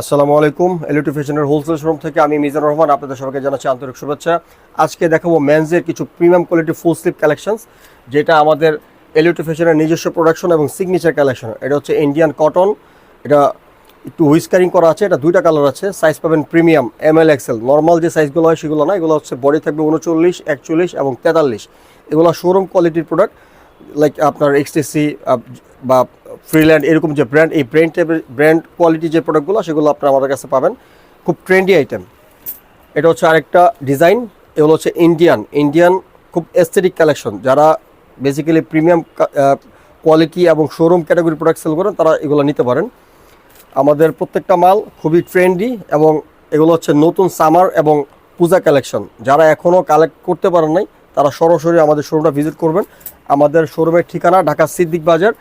আসসালামু আলাইকুম এলিটি ফ্যাশনের হোলসেল শোরুম থেকে আমি মিজানুর রহমান, আপনাদের সবাইকে জানাচ্ছি আন্তরিক শুভেচ্ছা। আজকে দেখাবো মেন্সের কিছু premium quality full sleeve collections যেটা আমাদের এলিটি ফ্যাশনের নিজস্ব প্রোডাকশন এবং সিগনেচার কালেকশন এটা হচ্ছে ইন্ডিয়ান কটন এটা একটু হুইস্কারিং করা আছে, এটা দুইটা কালার আছে। সাইজ পাবেন premium M L XL normal যে সাইজগুলো হয় সেগুলো না, এগুলো হচ্ছে বডি থাকবে উনচল্লিশ, একচল্লিশ এবং তেতাল্লিশ। এগুলো শোরুম কোয়ালিটির প্রোডাক্ট লাইক আপনার এক্সটিসি বা ফ্রিল্যান্ড এরকম যে ব্র্যান্ড এই ব্র্যান্ড টাইপের ব্র্যান্ড কোয়ালিটি যে প্রোডাক্টগুলো সেগুলো আপনারা আমাদের কাছে পাবেন। খুব ট্রেন্ডি আইটেম এটা হচ্ছে আরেকটা ডিজাইন এগুলো হচ্ছে ইন্ডিয়ান ইন্ডিয়ান খুব এস্থেটিক কালেকশন যারা বেসিক্যালি প্রিমিয়াম কোয়ালিটি এবং শোরুম ক্যাটাগরি প্রোডাক্ট সেল করেন, তারা এগুলো নিতে পারেন। আমাদের প্রত্যেকটা মাল খুবই ট্রেন্ডি এবং এগুলো হচ্ছে নতুন সামার এবং পূজা কালেকশন যারা এখনও কালেক্ট করতে পারেন নাই, তারা সরাসরি আমাদের শোরুমটা ভিজিট করবেন। আমাদের শোরুমের ঠিকানা ঢাকা সিদ্দিক বাজার।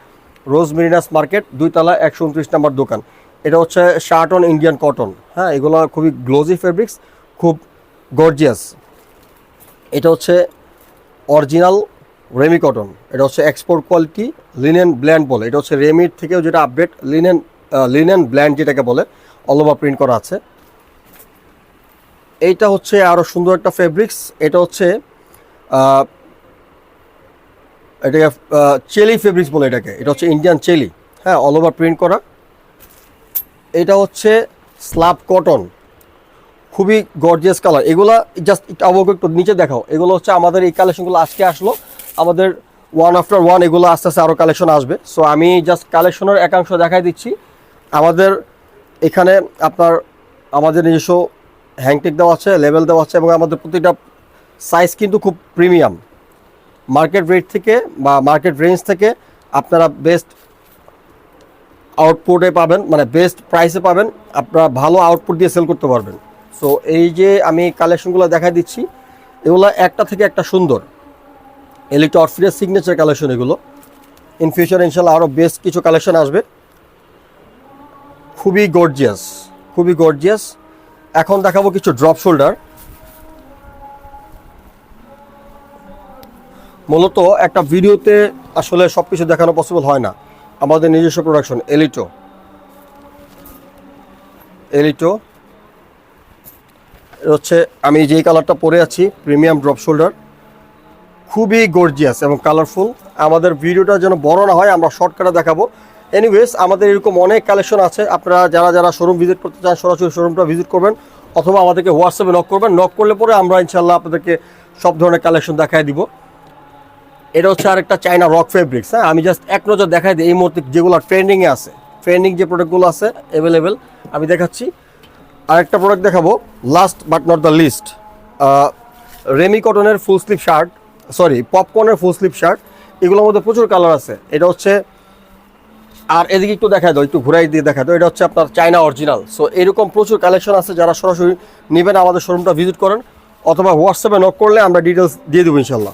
রোজ মেরিনাস মার্কেট, দুইতলা একশো উনত্রিশ নম্বর দোকান। এটা হচ্ছে শার্ট অন ইন্ডিয়ান কটন। হ্যাঁ এগুলো খুবই গ্লোজি ফেব্রিক্স খুব গর্জিয়াস এটা হচ্ছে অরিজিনাল রেমি কটন এটা হচ্ছে এক্সপোর্ট কোয়ালিটি লিনেন ব্ল্যান্ড বলে। এটা হচ্ছে রেমির থেকেও যেটা আপডেট লিনেন লিনেন ব্ল্যান্ড যেটাকে বলে অলওভা প্রিন্ট করা আছে। এইটা হচ্ছে আরও সুন্দর একটা ফেব্রিক্স এটা হচ্ছে এটাকে চেলি ফেব্রিক্স বলে এটাকে। এটা হচ্ছে ইন্ডিয়ান চেলি হ্যাঁ অল ওভার প্রিন্ট করা। এটা হচ্ছে স্লাব কটন খুবই গর্জিয়াস কালার এগুলা জাস্ট একটু আমাকে একটু নিচে দেখাও। এগুলো হচ্ছে আমাদের এই কালেকশনগুলো আজকে আসলো। আমাদের ওয়ান আফটার ওয়ান এগুলো আস্তে আস্তে আরও কালেকশন আসবে। সো আমি জাস্ট কালেকশনের একাংশ দেখাই দিচ্ছি। আমাদের এখানে আপনার আমাদের নিজস্ব হ্যাংটেক দেওয়া আছে লেভেল দেওয়া আছে এবং আমাদের প্রতিটা সাইজ কিন্তু খুব প্রিমিয়াম মার্কেট রেট থেকে বা মার্কেট রেঞ্জ থেকে আপনারা বেস্ট আউটপুটে পাবেন মানে বেস্ট প্রাইসে পাবেন, আপনারা ভালো আউটপুট দিয়ে সেল করতে পারবেন। সো এই যে আমি কালেকশনগুলো দেখাই দিচ্ছি, এগুলো একটা থেকে একটা সুন্দর। এলিট অরফিডের সিগনেচার কালেকশন এগুলো। ইন ফিউচার ইনশাল্লাহ আরও বেস্ট কিছু কালেকশন আসবে। খুবই গর্জিয়াস খুবই গর্জিয়াস এখন দেখাবো কিছু ড্রপ শোল্ডার মূলত একটা ভিডিওতে আসলে সব কিছু দেখানো পসিবল হয় না। আমাদের নিজস্ব প্রোডাকশন এলিটো এলিটো হচ্ছে, আমি যেই কালারটা পরে আছি প্রিমিয়াম ড্রপ শোল্ডার খুবই গর্জিয়াস এবং কালারফুল আমাদের ভিডিওটা যেন বড় না হয়, আমরা শর্টকাটে দেখাবো। এনিওয়েজ আমাদের এরকম অনেক কালেকশন আছে। আপনারা যারা যারা শোরুম ভিজিট করতে চান, সরাসরি শোরুমটা ভিজিট করবেন, অথবা আমাদেরকে হোয়াটসঅ্যাপে নক করবেন। নক করলে পরে আমরা ইনশাল্লাহ আপনাদেরকে সব ধরনের কালেকশন দেখাই দিব। এটা হচ্ছে আরেকটা চাইনা রক ফেব্রিক্স হ্যাঁ? আমি জাস্ট এক নজর দেখাই দিই, এই মুহূর্তে যেগুলো ট্রেন্ডিংয়ে আছে। ট্রেন্ডিং যে প্রোডাক্টগুলো আছে অ্যাভেলেবেল আমি দেখাচ্ছি। আরেকটা প্রোডাক্ট দেখাবো last but not the least Remi কটনের ফুল স্লিপ শার্ট সরি পপকর্নের ফুল স্লিপ শার্ট এগুলোর মধ্যে প্রচুর কালার আছে। এটা হচ্ছে, আর এদিকে একটু দেখা দাও, একটু ঘুরাই দিয়ে দেখা দাও, এটা হচ্ছে আপনার চাইনা অরিজিনাল সো এরকম প্রচুর কালেকশন আছে যারা সরাসরি নেবেন আমাদের শোরুমটা ভিজিট করেন, অথবা হোয়াটসঅ্যাপে নক করলে আমরা ডিটেলস দিয়ে দেবো ইনশাল্লাহ